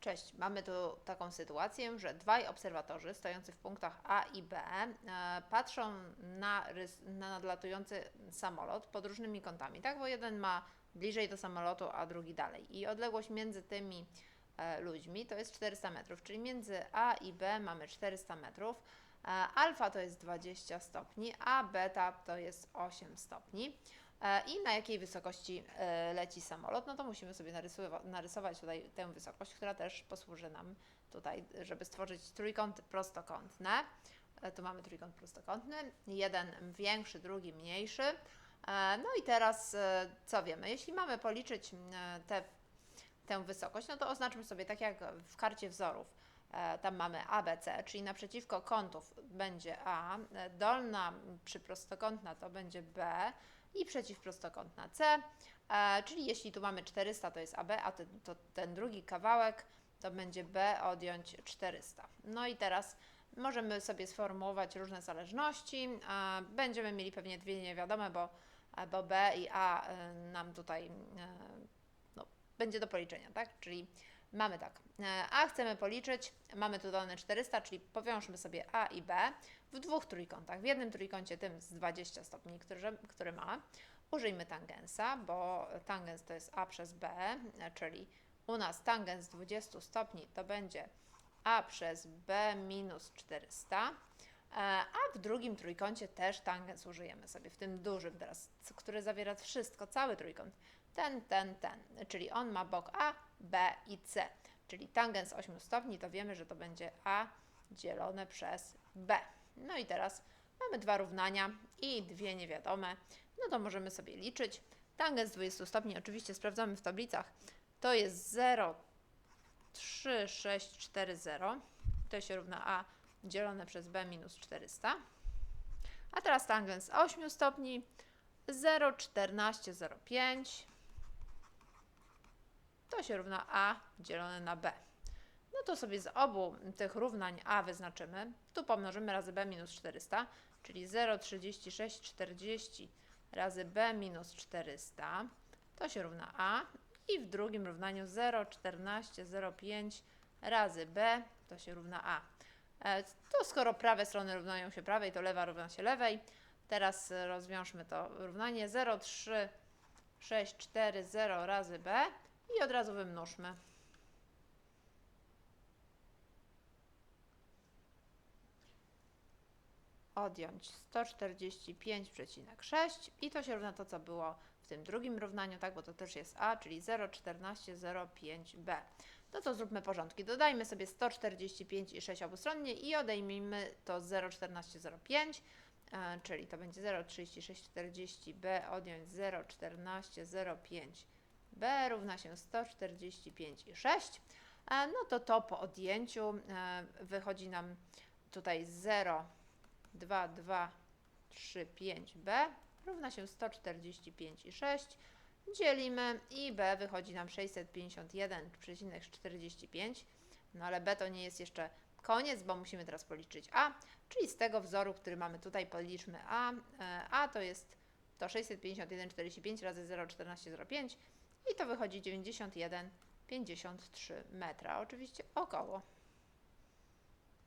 Cześć, mamy tu taką sytuację, że dwaj obserwatorzy stojący w punktach A i B e, patrzą na, rys, na nadlatujący samolot pod różnymi kątami, tak? Bo jeden ma bliżej do samolotu, a drugi dalej. I odległość między tymi e, ludźmi to jest 400 metrów, czyli między A i B mamy 400 metrów. E, alfa to jest 20 stopni, a beta to jest 8 stopni. E, I na jakiej wysokości e, leci samolot, no to musimy sobie narysowa- narysować tutaj tę wysokość, która też posłuży nam tutaj, żeby stworzyć trójkąty prostokątne. E, Tu mamy trójkąt prostokątny, jeden większy, drugi mniejszy. No i teraz co wiemy? Jeśli mamy policzyć te, tę wysokość, no to oznaczmy sobie tak jak w karcie wzorów. Tam mamy ABC, czyli naprzeciwko kątów będzie A, dolna przyprostokątna to będzie B i przeciwprostokątna C, e, czyli jeśli tu mamy 400 to jest AB, a ten, to ten drugi kawałek to będzie B odjąć 400. No i teraz możemy sobie sformułować różne zależności. e, Będziemy mieli pewnie dwie niewiadome, bo, e, bo B i A nam tutaj no, będzie do policzenia, tak? Czyli mamy tak, e, A chcemy policzyć, mamy tu dane 400, czyli powiążmy sobie A i B w dwóch trójkątach. W jednym trójkącie tym z 20 stopni, który, który ma, użyjmy tangensa, bo tangens to jest A przez B, e, czyli u nas tangens 20 stopni to będzie A przez B minus 400, e, a w drugim trójkącie też tangens użyjemy sobie, w tym dużym teraz, który zawiera wszystko, cały trójkąt. Ten, ten, ten, czyli on ma bok A, B i C, czyli tangens 8 stopni, to wiemy, że to będzie A dzielone przez B. No i teraz mamy dwa równania i dwie niewiadome, no to możemy sobie liczyć. Tangens 20 stopni oczywiście sprawdzamy w tablicach, to jest 0, 3, 6, 4, 0. To się równa A dzielone przez B minus 400. A teraz tangens 8 stopni 0, 14, 0, 5. To się równa A dzielone na B. No to sobie z obu tych równań A wyznaczymy. Tu pomnożymy razy B minus 400, czyli 0, 36, 40 razy B minus 400. To się równa A. I w drugim równaniu 0, 14, 0,5 razy B to się równa A. E, To skoro prawe strony równają się prawej, to lewa równa się lewej. Teraz rozwiążmy to równanie 0, 3, 6, 4, 0 razy B i od razu wymnóżmy. Odjąć 145,6 i to się równa to, co było w tym drugim równaniu, tak, bo to też jest A, czyli 0,1405B. No to zróbmy porządki. Dodajmy sobie 145,6 obustronnie i odejmijmy to 0,1405, e, czyli to będzie 0,3640B odjąć 0,1405B równa się 145,6. E, No to to po odjęciu e, wychodzi nam tutaj 0,2235B równa się 145,6 dzielimy i B wychodzi nam 651,45. No ale B to nie jest jeszcze koniec, bo musimy teraz policzyć A, czyli z tego wzoru, który mamy tutaj policzmy A. E, A to jest to 651,45 razy 0,1405 i to wychodzi 91,53 metra, oczywiście około.